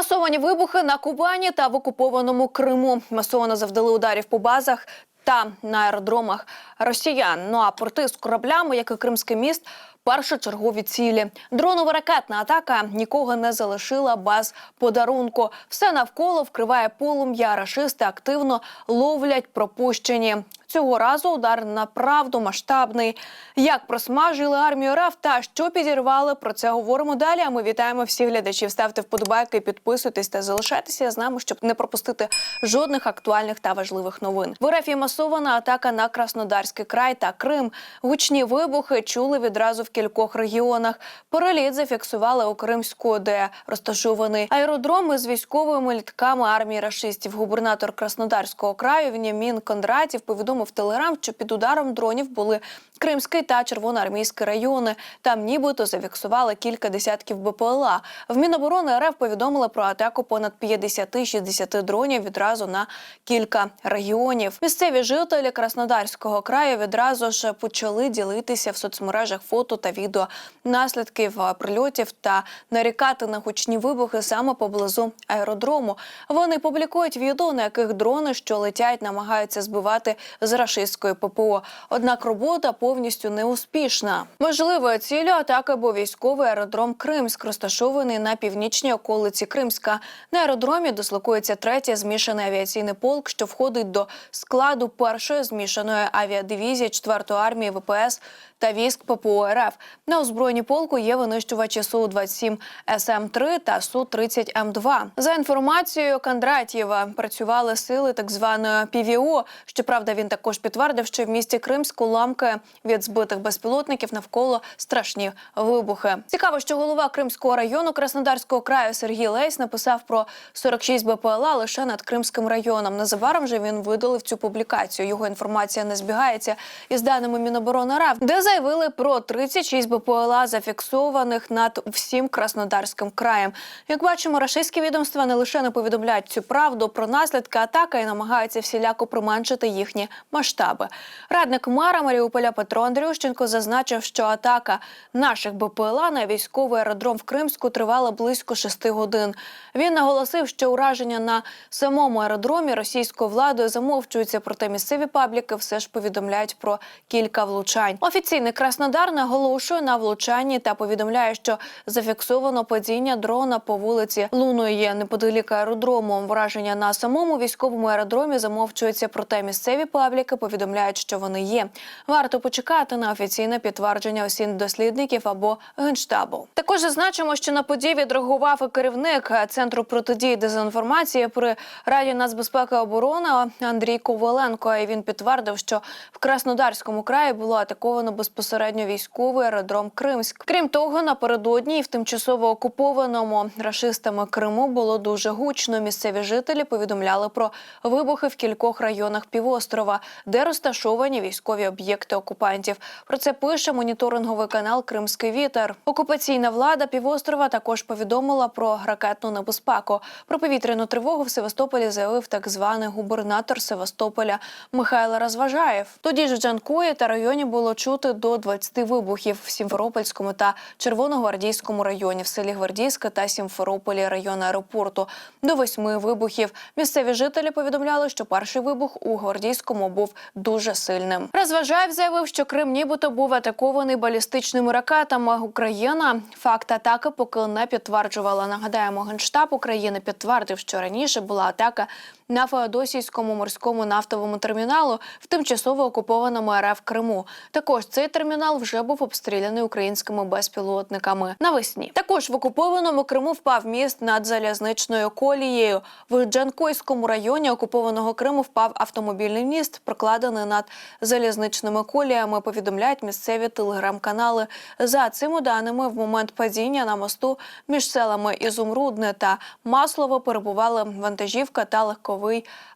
Масовані вибухи на Кубані та в окупованому Криму. Масово завдали ударів по базах та на аеродромах росіян. Ну а порти з кораблями, як і Кримський міст, першочергові цілі. Дронова ракетна атака нікого не залишила без подарунку. Все навколо вкриває полум'я. Рашисти активно ловлять пропущені. Цього разу удар направду масштабний. Як просмажили армію РФ та що підірвали, про це говоримо далі. А ми вітаємо всіх глядачів. Ставте вподобайки, підписуйтесь та залишайтеся з нами, щоб не пропустити жодних актуальних та важливих новин. В РФ є масована атака на Краснодарський край та Крим. Гучні вибухи чули відразу в кількох регіонах. Переліт зафіксували у Кримську, де розташований аеродром із військовими літками армії рашистів. Губернатор Краснодарського краю Внямін Кондратів повідомив Телеграм, що під ударом дронів були Кримський та Червоноармійський райони. Там нібито зафіксували кілька десятків БПЛА. В Міноборони РФ повідомили про атаку понад 50-60 дронів відразу на кілька регіонів. Місцеві жителі Краснодарського краю відразу ж почали ділитися в соцмережах фото та відео наслідків е, прильотів та нарікати на гучні вибухи саме поблизу аеродрому. Вони публікують відео, на яких дрони, що летять, намагаються збивати з рашистської ППО. Однак робота повністю неуспішна. Можливою ціллю атаки був військовий аеродром Кримськ, розташований на північній околиці Кримська. На аеродромі дислокується третя змішаний авіаційний полк, що входить до складу першої змішаної авіадивізії 4-ї армії ВПС та військ ППО РФ. На озброєнні полку є винищувачі Су-27 СМ-3 та Су-30М2. За інформацією Кондратєва, працювали сили так званої ПВО. Щоправда, він також підтвердив, що в місті Кримську ламки від збитих безпілотників навколо страшні вибухи. Цікаво, що голова Кримського району Краснодарського краю Сергій Лейс написав про 46 БПЛА лише над Кримським районом. Незабаром же він видалив цю публікацію. Його інформація не збігається із даними Міноборони РФ, де заявили про 36 БПЛА, зафіксованих над всім Краснодарським краєм. Як бачимо, рашистські відомства не лише не повідомляють цю правду про наслідки атаки і намагаються всіляко применшити їхні масштаби. Радник мера Маріуполя Петро Андрющенко зазначив, що атака наших БПЛА на військовий аеродром в Кримську тривала близько шести годин. Він наголосив, що ураження на самому аеродромі російською владою замовчуються, проте місцеві пабліки все ж повідомляють про кілька влучань. Офіційний Краснодар наголошує на влучанні та повідомляє, що зафіксовано падіння дрона по вулиці Луної неподалік аеродрому. Враження на самому військовому аеродромі замовчується, проте місцеві пабліки повідомляють, що вони є. Варто почекати на офіційне підтвердження осінь дослідників або генштабу. Також зазначимо, що на події відреагував і керівник центру протидії дезінформації при Раді нацбезпеки і оборони Андрій Коваленко. І він підтвердив, що в Краснодарському краї було атаковано безпосередньо військовий аеродром Кримськ. Крім того, напередодні і в тимчасово окупованому рашистами Криму було дуже гучно. Місцеві жителі повідомляли про вибухи в кількох районах півострова, де розташовані військові об'єкти окупантів. Про це пише моніторинговий канал Кримський вітер. Окупаційна влада півострова також повідомила про ракетну небезпеку. Про повітряну тривогу в Севастополі заявив так званий губернатор Севастополя Михайло Розважаєв. Тоді ж в Джанкої та районі було чути до 20 вибухів в Сімферопольському та Червоногвардійському районі, в селі Гвардійське та Сімферополі району аеропорту. До восьми вибухів. Місцеві жителі повідомляли, що перший вибух у Гвардійському був дуже сильним. Розважаєв заявив, що Крим нібито був атакований балістичними ракетами. Україна факт атаки поки не підтверджувала. Нагадаємо, генштаб України підтвердив, що раніше була атака на Феодосійському морському нафтовому терміналу в тимчасово окупованому РФ Криму. Також цей термінал вже був обстріляний українськими безпілотниками навесні. Також в окупованому Криму впав міст над залізничною колією. В Джанкойському районі окупованого Криму впав автомобільний міст, прокладений над залізничними коліями. Повідомляють місцеві телеграм-канали. За цими даними, в момент падіння на мосту між селами Ізумрудне та Маслово перебували вантажівка та легковий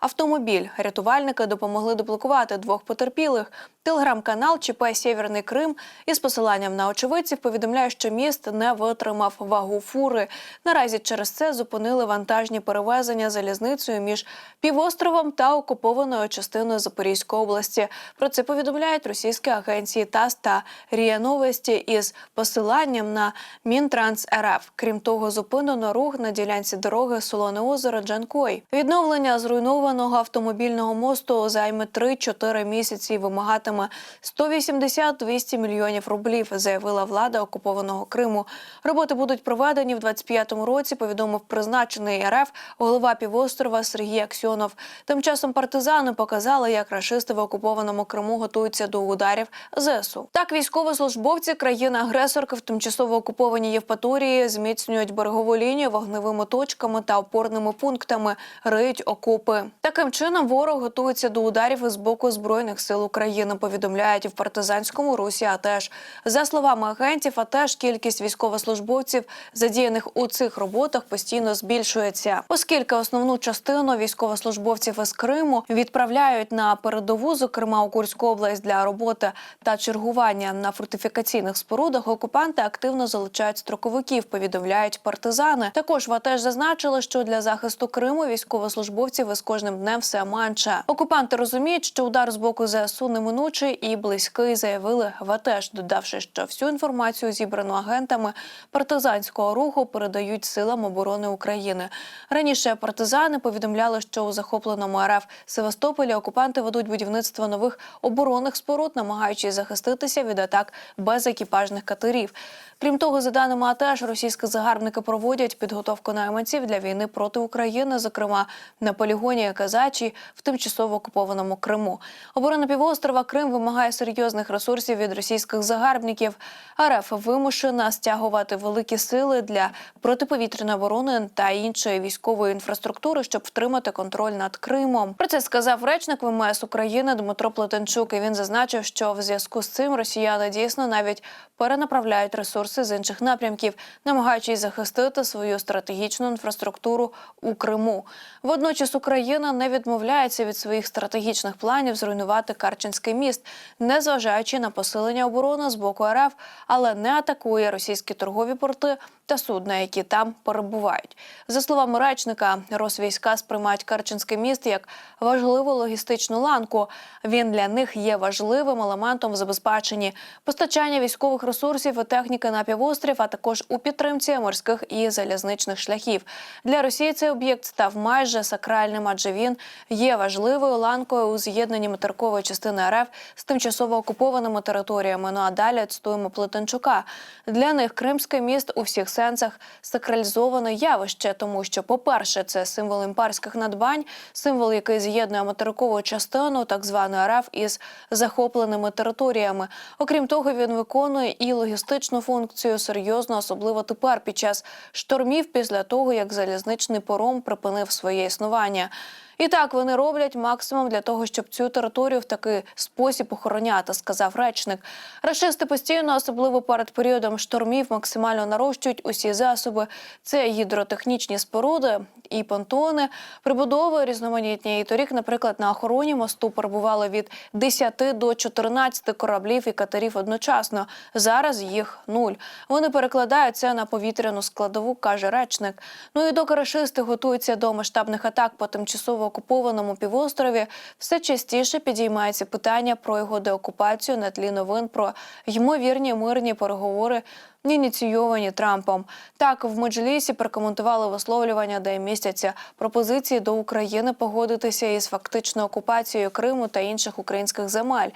автомобіль. Рятувальники допомогли доблокувати двох потерпілих. Телеграм-канал ЧП Сєвєрний Крим із посиланням на очевидців повідомляє, що міст не витримав вагу фури. Наразі через це зупинили вантажні перевезення залізницею між півостровом та окупованою частиною Запорізької області. Про це повідомляють російські агенції ТАСС та РІА Новості із посиланням на Мінтранс РФ. Крім того, зупинено рух на ділянці дороги Солоне озеро Джанкой. Відновлення зруйнованого автомобільного мосту займе 3-4 місяці і вимагатиме 180-200 мільйонів рублів, заявила влада окупованого Криму. Роботи будуть проведені в 25-му році. Повідомив призначений РФ голова півострова Сергій Аксьонов. Тим часом партизани показали, як рашисти в окупованому Криму готуються до ударів ЗСУ. Так, військовослужбовці країни-агресорки в тимчасово окупованій Євпаторії зміцнюють берегову лінію вогневими точками та опорними пунктами, риють окопи. Таким чином ворог готується до ударів із боку збройних сил України. Повідомляють в партизанському русі. А теж за словами агентів, а теж кількість військовослужбовців, задіяних у цих роботах, постійно збільшується, оскільки основну частину військовослужбовців із Криму відправляють на передову, зокрема у Курську область для роботи та чергування на фортифікаційних спорудах. Окупанти активно залучають строковиків. Повідомляють партизани. Також ВАТЕЖ зазначили, що для захисту Криму військовослужбовців із кожним днем все менше. Окупанти розуміють, що удар з боку ЗСУ неминучий і близький, заявили ВАТЕЖ, додавши, що всю інформацію зібрану агентами партизанського руху передають силам оборони України. Раніше партизани повідомляли, що у захопленому РФ Севастополі окупанти ведуть будівництво нових оборонних споруд, намагаючись захиститися від атак безекіпажних катерів. Крім того, за даними АТЕШ, російські загарбники проводять підготовку найманців для війни проти України, зокрема на полігоні Казачі в тимчасово окупованому Криму. Оборона півострова Крим вимагає серйозних ресурсів від російських загарбників. РФ вимушена стягувати великі сили для протиповітряної оборони та іншої військової інфраструктури, щоб втримати контроль над Кримом. Про це сказав речник ВМС України Дмитро Плетенчук. І він зазначив, що в зв'язку з цим росіяни дійсно навіть перенаправляють ресурси з інших напрямків, намагаючись захистити свою стратегічну інфраструктуру у Криму. Водночас Україна не відмовляється від своїх стратегічних планів зруйнувати Карченський міст, незважаючи на посилення оборони з боку РФ, але не атакує російські торгові порти та судна, які там перебувають. За словами речника, Росвійська сприймають Карченський міст як важливу логістичну ланку. Він для них є важливим елементом в забезпеченні постачання військових ресурсів і техніки на півострів, а також у підтримці морських і залізничних шляхів. Для Росії цей об'єкт став майже сакральним, адже він є важливою ланкою у з'єднанні материкової частини РФ з тимчасово окупованими територіями. Ну а далі цитуємо Плетенчука. Для них Кримський міст у всіх сенсах сакралізоване явище, тому що, по-перше, це символ імперських надбань, символ, який з'єднує материкову частину, так званої РФ, із захопленими територіями. Окрім того, він виконує і логістичну функцію серйозно, особливо тепер під час штормів, після того як залізничний пором припинив своє існування. І так вони роблять максимум для того, щоб цю територію в такий спосіб охороняти, сказав речник. Рашисти постійно, особливо перед періодом штормів, максимально нарощують усі засоби. Це гідротехнічні споруди і понтони, прибудови різноманітні. І торік, наприклад, на охороні мосту перебувало від 10 до 14 кораблів і катерів одночасно. Зараз їх нуль. Вони перекладають це на повітряну складову, каже речник. Ну і доки рашисти готуються до масштабних атак по тимчасово окупованому півострові, все частіше підіймається питання про його деокупацію на тлі новин про ймовірні мирні переговори. Ініційовані Трампом так в Меджлісі прокоментували висловлювання, де містяться пропозиції до України погодитися із фактичною окупацією Криму та інших українських земель.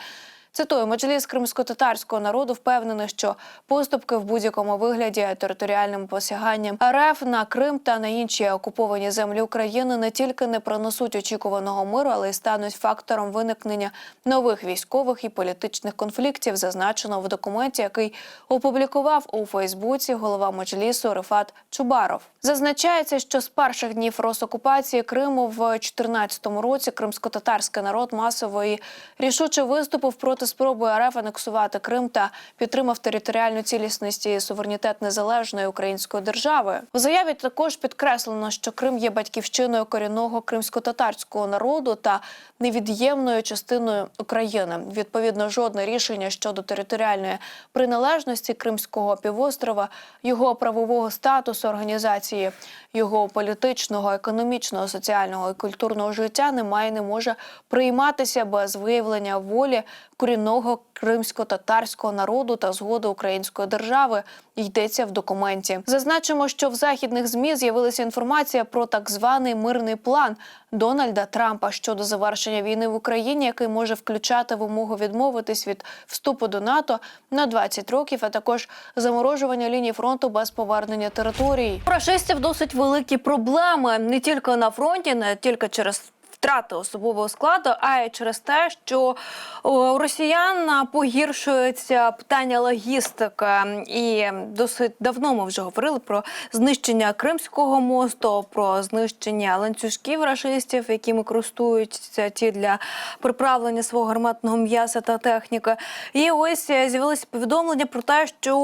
Цитую, меджліс кримсько-татарського народу впевнений, що поступки в будь-якому вигляді територіальним посяганням РФ на Крим та на інші окуповані землі України не тільки не принесуть очікуваного миру, але й стануть фактором виникнення нових військових і політичних конфліктів, зазначено в документі, який опублікував у Фейсбуці голова меджлісу Рифат Чубаров. Зазначається, що з перших днів розокупації Криму в 2014 році кримсько-татарський народ масово і рішуче виступив проти спроби РФ анексувати Крим та підтримав територіальну цілісність і суверенітет незалежної української держави. У заяві також підкреслено, що Крим є батьківщиною корінного кримсько-татарського народу та невід'ємною частиною України. Відповідно, жодне рішення щодо територіальної приналежності Кримського півострова, його правового статусу організації, його політичного, економічного, соціального і культурного життя немає, і не може прийматися без виявлення волі корінного кримсько-татарського народу та згоди української держави. Йдеться в документі. Зазначимо, що в західних змі з'явилася інформація про так званий мирний план Дональда Трампа щодо завершення війни в Україні, який може включати вимогу відмовитись від вступу до НАТО на 20 років, а також заморожування лінії фронту без повернення територій. У Рашистів досить великі проблеми не тільки на фронті, не тільки через. Втрати особового складу, а й через те, що у росіян погіршується питання логістики, і досить давно ми вже говорили про знищення Кримського мосту, про знищення ланцюжків рашистів, якими користуються ті для приправлення свого гарматного м'яса та техніки. І ось е, з'явилися повідомлення про те, що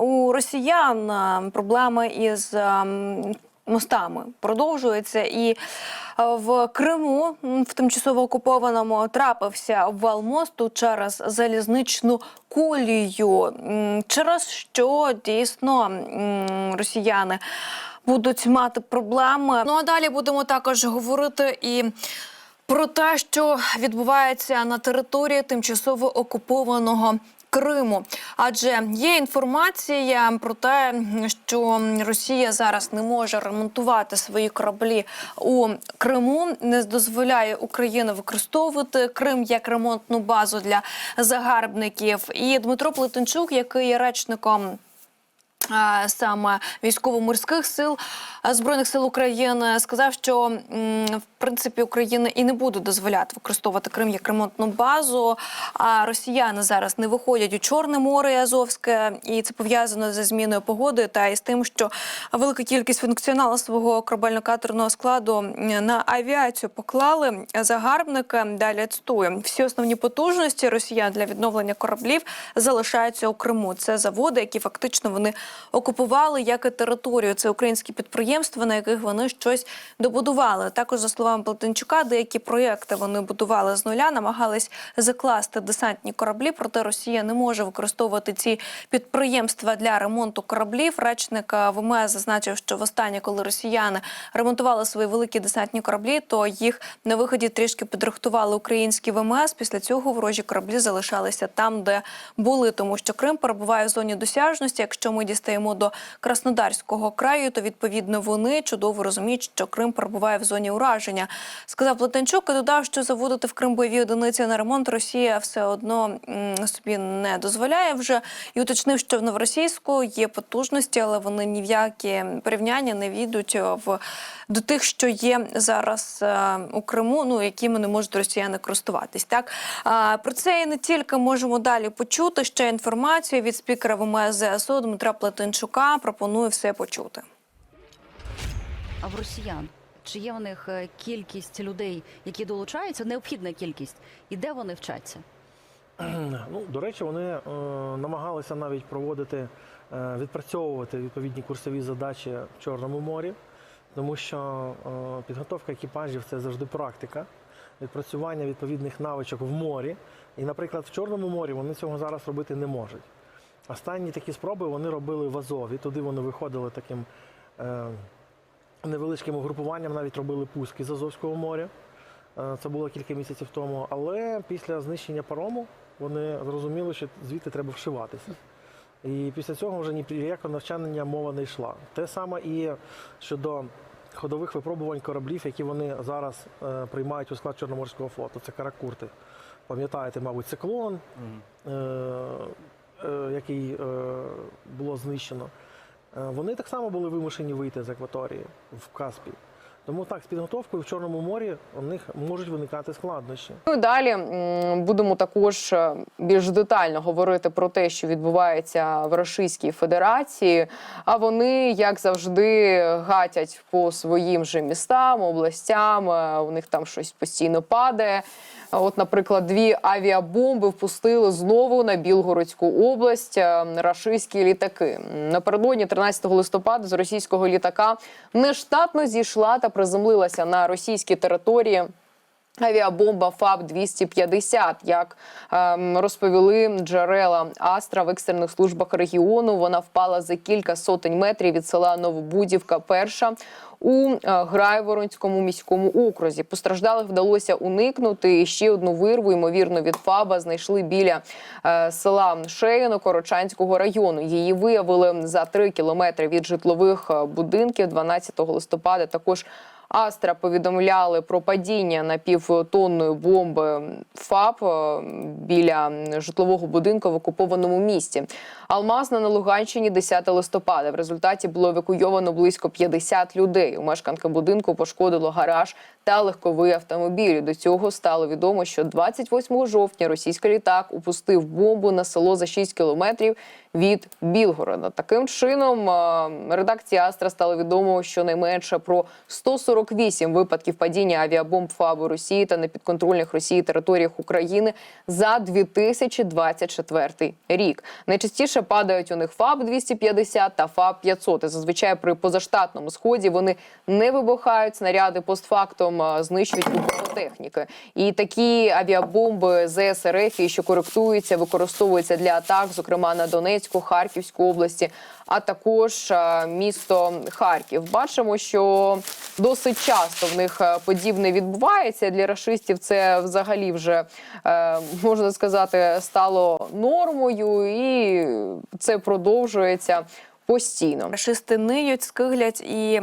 у росіян е, проблеми із ем, мостами продовжується і е, в Криму в тимчасово окупованому трапився обвал мосту через залізничну колію, через що дійсно росіяни будуть мати проблеми. Ну а далі будемо також говорити і. Про те, що відбувається на території тимчасово окупованого Криму, адже є інформація про те, що Росія зараз не може ремонтувати свої кораблі у Криму, не дозволяє Україна використовувати Крим як ремонтну базу для загарбників. І Дмитро Плетенчук, який є речником саме військово-морських сил збройних сил України сказав, що в принципі Україна і не буде дозволяти використовувати Крим як ремонтну базу. А росіяни зараз не виходять у Чорне море і Азовське, і це пов'язано зі зміною погоди та із тим, що велика кількість функціоналу свого корабельно-катерного складу на авіацію поклали. Загарбники далі цитую. Всі основні потужності росіян для відновлення кораблів залишаються у Криму. Це заводи, які фактично вони окупували як і територію. Це українські підприємства, на яких вони щось добудували. Також за словами Платенчука, деякі проєкти вони будували з нуля, намагались закласти десантні кораблі. Проте Росія не може використовувати ці підприємства для ремонту кораблів. Речник ВМС зазначив, що востаннє, коли росіяни ремонтували свої великі десантні кораблі, то їх на виході трішки підрихтували українські ВМС. Після цього ворожі кораблі залишалися там, де були, тому що Крим перебуває в зоні досяжності. Якщо ми дістаємо до Краснодарського краю, то відповідно вони чудово розуміють, що Крим перебуває в зоні ураження. Сказав Плетенчук і додав, що заводити в Крим бойові одиниці на ремонт Росія все одно собі не дозволяє вже і уточнив, що в новоросійську є потужності, але вони ні в які порівняння не війдуть в до тих, що є зараз е, у Криму, ну якими не можуть росіяни користуватись. Так про це і не тільки можемо далі почути ще інформацію від спікера ВМС ЗСУ Дмитра Плетенчука. Пропоную все почути. А в росіян чи є в них е, кількість людей, які долучаються, необхідна кількість, і де вони вчаться? Ну, до речі, вони е, намагалися навіть проводити, е, відпрацьовувати відповідні курсові задачі в Чорному морі, тому що е, підготовка екіпажів це завжди практика, відпрацювання відповідних навичок в морі. І, наприклад, в Чорному морі вони цього зараз робити не можуть. Останні такі спроби вони робили в Азові. Туди вони виходили таким е, невеличким угрупуванням, навіть робили пуски з Азовського моря. Е, Це було кілька місяців тому. Але після знищення парому вони зрозуміли, що звідти треба вшиватися. І після цього вже ні про яке навчання мова не йшла. Те саме і щодо ходових випробувань кораблів, які вони зараз е, приймають у склад Чорноморського флоту. Це каракурти. Пам'ятаєте, мабуть, циклон, е, е, який е, було знищено. Е, Вони так само були вимушені вийти з акваторії в Каспій. Тому так, з підготовкою в Чорному морі у них можуть виникати складнощі. Ну і далі будемо також е, більш детально говорити про те, що відбувається в Російській Федерації. А вони, як завжди, гатять по своїм же містам, областям. е, У них там щось постійно падає. От, наприклад, дві авіабомби впустили знову на Білгородську область е, рашистські літаки. Напередодні 13 листопада з російського літака нештатно зійшла та приземлилася на російській території. Авіабомба ФАБ 250 як ем, розповіли джерела Астра в екстрених службах регіону. Вона впала за кілька сотень метрів від села Новобудівка. Перша у е, Грайворонському міському окрузі. Постраждалих вдалося уникнути. Ще одну вирву, ймовірно, від ФАБа знайшли біля е, села Шеїно Корочанського району. Її виявили за три кілометри від житлових е, будинків 12 листопада. Також Астра повідомляли про падіння напівтонної бомби ФАП е, біля житлового будинку в окупованому місті. Алмазна на Луганщині 10 листопада. В результаті було евакуйовано близько 50 людей. У мешканка будинку пошкодило гараж та легковий автомобіль. До цього стало відомо, що 28 жовтня російський літак упустив бомбу на село за 6 кілометрів від Білгорода. Таким чином, е, редакції Астра стало відомо щонайменше про 148 випадків падіння авіабомб ФАБу Росії та непідконтрольних Росії територіях України за 2024 рік. Найчастіше падають у них ФАБ 250 та ФАБ 500. І зазвичай при позаштатному сході вони не вибухають снаряди постфактом, а знищують техніки. І такі авіабомби ЗСРФ, що коректуються, використовуються для атак, зокрема на Донецьку, Харківську області, а також е, місто Харків. Бачимо, що досить часто в них е, подібне відбувається. Для рашистів це взагалі вже е, можна сказати стало нормою, і це продовжується постійно. Рашисти ниють, скиглять і.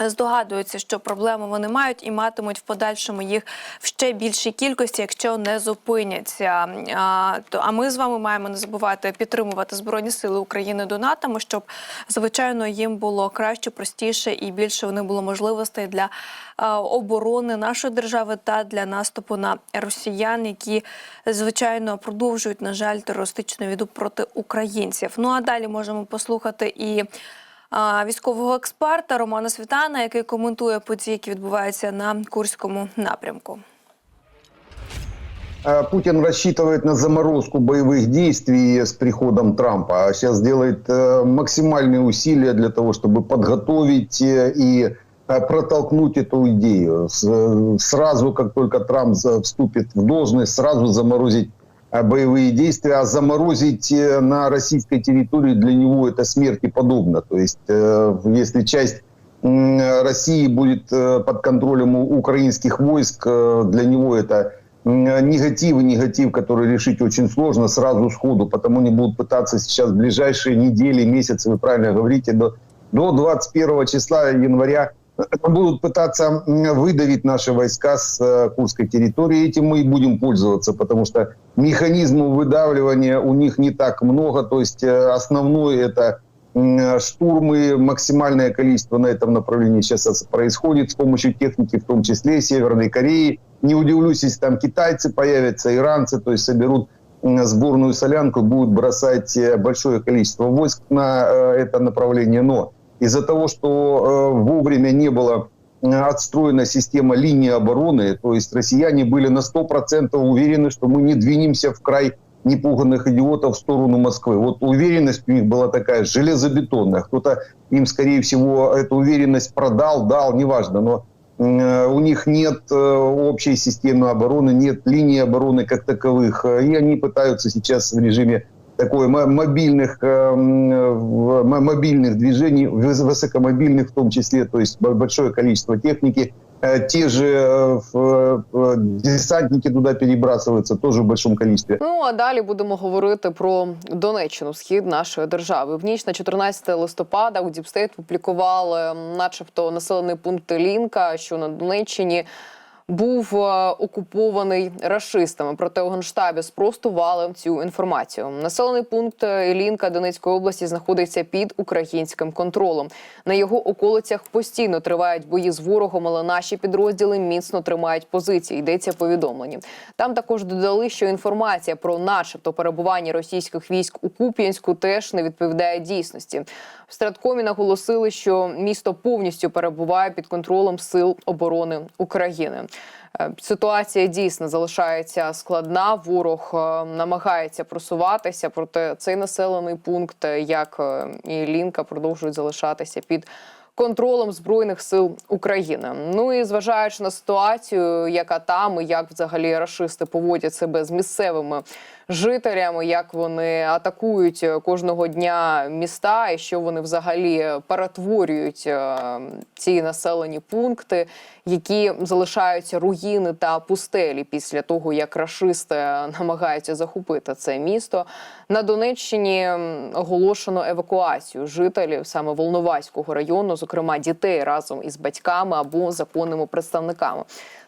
Здогадуються, що проблеми вони мають і матимуть в подальшому їх в ще більшій кількості, якщо не зупиняться. А, ми з вами маємо не забувати підтримувати збройні сили України донатами, щоб звичайно їм було краще, простіше і більше них було можливостей для оборони нашої держави та для наступу на росіян, які звичайно продовжують на жаль терористичну війну проти українців. Ну а далі можемо послухати і військового експерта Романа Світана, який коментує події, які відбуваються на Курському напрямку. Э, Путин рассчитывает на заморозку боевых действий с приходом Трампа, а сейчас делает э, максимальные усилия для того, чтобы подготовить э, и э, протолкнуть эту идею. С- э, Сразу, как только Трамп за- вступит в должность, сразу заморозить э, боевые действия, а заморозить э, на российской территории для него это смерти подобно. То есть, э, если часть России будет э, под контролем украинских войск, э, для него это негатив негатив, который решить очень сложно сразу сходу, потому они будут пытаться сейчас в ближайшие недели, месяцы, вы правильно говорите, до, до 21 числа января э, будут пытаться выдавить наши войска с э, Курской территории. Этим мы и будем пользоваться, потому что механизмов выдавливания у них не так много. То есть э, основной это штурмы, максимальное количество на этом направлении сейчас происходит с помощью техники, в том числе Северной Кореи. Не удивлюсь, если там китайцы появятся, иранцы, то есть соберут сборную солянку, будут бросать э, большое количество войск на это направление. Но из-за того, что э, вовремя не было э, отстроена система линии обороны, то есть россияне были на 100% уверены, что мы не двинемся в край непуганных идиотов в сторону Москвы. Вот уверенность у них была такая железобетонная. Кто-то им, скорее всего, эту уверенность продал, дал, неважно, но э, у них нет общей системы обороны, нет линии обороны как таковых, и они пытаются сейчас в режиме такой мо- мобильных, э, м, в- мо- мобильных движений, выс- высокомобильных в том числе, то есть бо- большое количество техники. Э, Те же э, в- э, десантники туда перебрасываются тоже в большом количестве. Ну а далі будемо говорити про Донеччину, схід нашої держави. В ніч на 14 листопада у Діпстейт публікували, м, начебто, населений пункт Лінка, що на Донеччині був е, окупований рашистами. Проте у генштабі спростували цю інформацію. Населений пункт Ілінка Донецької області знаходиться під українським контролем. На його околицях постійно тривають бої з ворогом, але наші підрозділи міцно тримають позиції. Йдеться в повідомленні. Там також додали, що інформація про, начебто, перебування російських військ у Куп'янську теж не відповідає дійсності. В Страткомі наголосили, що місто повністю перебуває під контролем сил оборони України. Е, Ситуація дійсно залишається складна. Ворог е, намагається просуватися, проте цей населений пункт, е, як і Лінка, продовжують залишатися під контролем збройних сил України. Ну і зважаючи на ситуацію, яка там, і як взагалі рашисти поводять себе з місцевими жителями, як вони атакують е, кожного дня міста, і що вони взагалі перетворюють е, ці населені пункти, які залишаються руїни та пустелі після того, як рашисти намагаються захопити це місто. На Донеччині оголошено евакуацію жителів саме Волноваського району, зокрема дітей разом із батьками або законними представниками.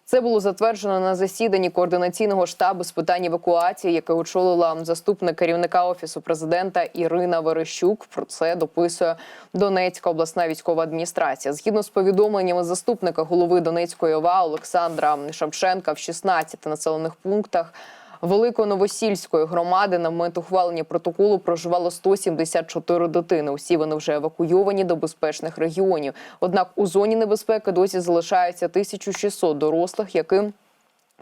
Це було затверджено на засіданні координаційного штабу з питань евакуації, яке очолила заступник керівника офісу президента Ірина Верещук. Про це дописує Донецька обласна військова адміністрація. Згідно з повідомленнями заступника голови Донецької ОВА Олександра Шевченка, в 16 населених пунктах. Великоновосільської громади на момент ухвалення протоколу проживало 174 дитини. Усі вони вже евакуйовані до безпечних регіонів. Однак у зоні небезпеки досі залишається 1600 дорослих, яким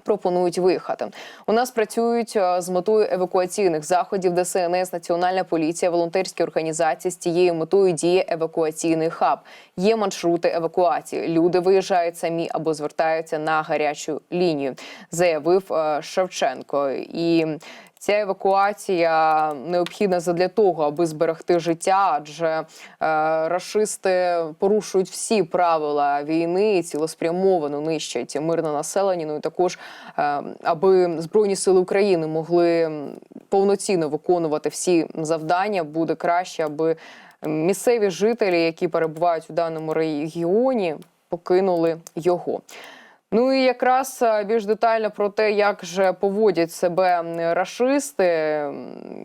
пропонують виїхати. У нас працюють е, з метою евакуаційних заходів ДСНС, Національна поліція, волонтерські організації з цією метою діє евакуаційний хаб. Є маршрути евакуації. Люди виїжджають самі або звертаються на гарячу лінію, заявив е, Шевченко. І Ця евакуація необхідна задля того, аби зберегти життя, адже е, рашисти порушують всі правила війни і цілеспрямовано нищать мирне населення. Ну і також е, аби збройні сили України могли повноцінно виконувати всі завдання, буде краще, аби місцеві жителі, які перебувають у даному регіоні, покинули його. Ну і якраз е, більш детально про те, як же поводять себе рашисти,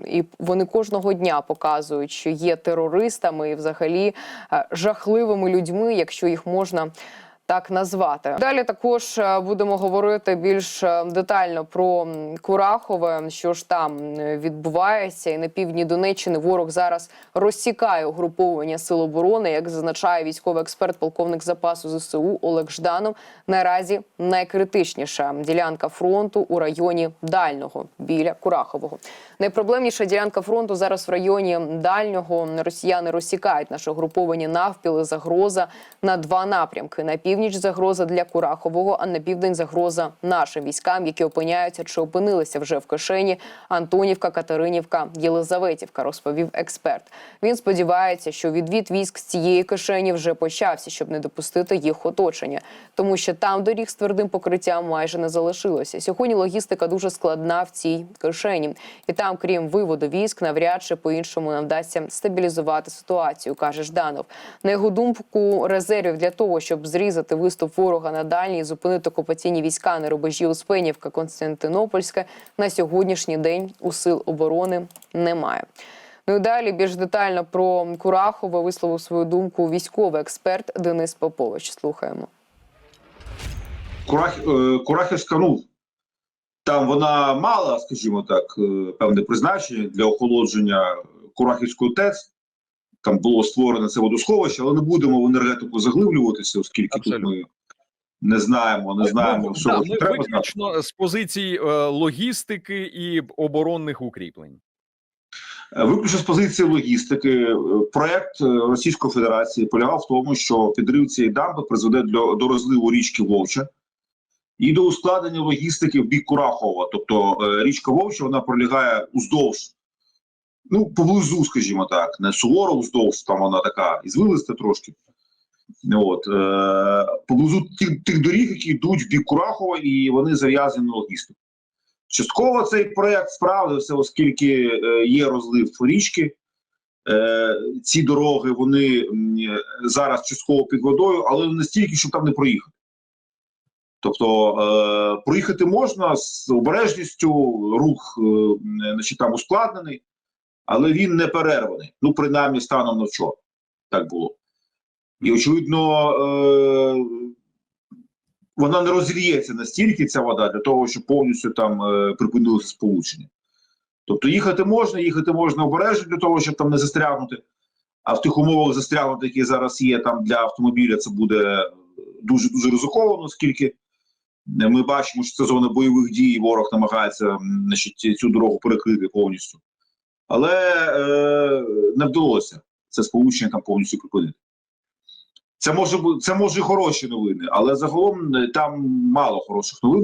і вони кожного дня показують, що є терористами і взагалі е, жахливими людьми, якщо їх можна. Так назвати далі також е, будемо говорити більш е, детально про Курахове, що ж там відбувається, і на півдні Донеччини ворог зараз розсікає угруповування сил оборони, як зазначає військовий експерт, полковник запасу ЗСУ Олег Жданов. Наразі найкритичніша ділянка фронту у районі Дальнього біля Курахового. Найпроблемніша ділянка фронту зараз в районі Дальнього. Росіяни розсікають наше угруповання навпіл. і Загроза на два напрямки: на північ загроза для Курахового, а на південь загроза нашим військам, які опиняються чи опинилися вже в кишені. Антонівка, Катеринівка, Єлизаветівка, розповів експерт. Він сподівається, що відвід військ з цієї кишені вже почався, щоб не допустити їх оточення, тому що там доріг з твердим покриттям майже не залишилося. Сьогодні логістика дуже складна в цій кишені, і там, крім виводу військ, навряд чи по-іншому нам вдасться стабілізувати ситуацію, каже Жданов. На його думку, резервів для того, щоб зрізати виступ ворога на дальній зупинити окупаційні війська на рубежі Успенівка, Константинопольська на сьогоднішній день у сил оборони немає. Ну і далі більш детально про Курахова висловив свою думку військовий експерт Денис Попович. Слухаємо. Курах, е, Курахівська, ну там вона мала, скажімо так, е, певне призначення для охолодження Курахівської ТЕЦ. Там було створено це водосховище, але не будемо в енергетику заглиблюватися, оскільки Абсолютно. тут ми не знаємо, не знаємо, Ну, що да, що ми треба знати. виключно з позицій е, логістики і оборонних укріплень. Е, Виключно з позиції логістики, е, проект Російської Федерації полягав в тому, що підрив цієї дамби призведе до, до розливу річки Вовча і до ускладнення логістики в бік Курахова. Тобто е, річка Вовча вона пролягає уздовж, ну поблизу, скажімо так, не суворо уздовж, там вона така ізвилиста трошки. От, е, поблизу тих, тих доріг, які йдуть в бік Курахова, і вони зав'язані на логістику. Частково цей проект справився, оскільки е, є розлив річки. Е, ці дороги вони зараз частково під водою, але не настільки, щоб там не проїхати. Тобто е, проїхати можна з обережністю, рух е, значить, там ускладнений, але він не перерваний. Ну, принаймні, станом на вчора. Так було. І, очевидно, е, вона не розріється настільки ця вода для того, щоб повністю там е, припинилося сполучення. Тобто їхати можна, їхати можна обережно для того, щоб там не застрягнути. А в тих умовах застрягнути, які зараз є там для автомобіля, це буде дуже дуже ризиковано, оскільки ми бачимо, що це зона бойових дій, ворог намагається значить, цю дорогу перекрити повністю. Але е, не вдалося це сполучення там повністю припинити. Це може це може хороші новини, але загалом е, там мало хороших новин.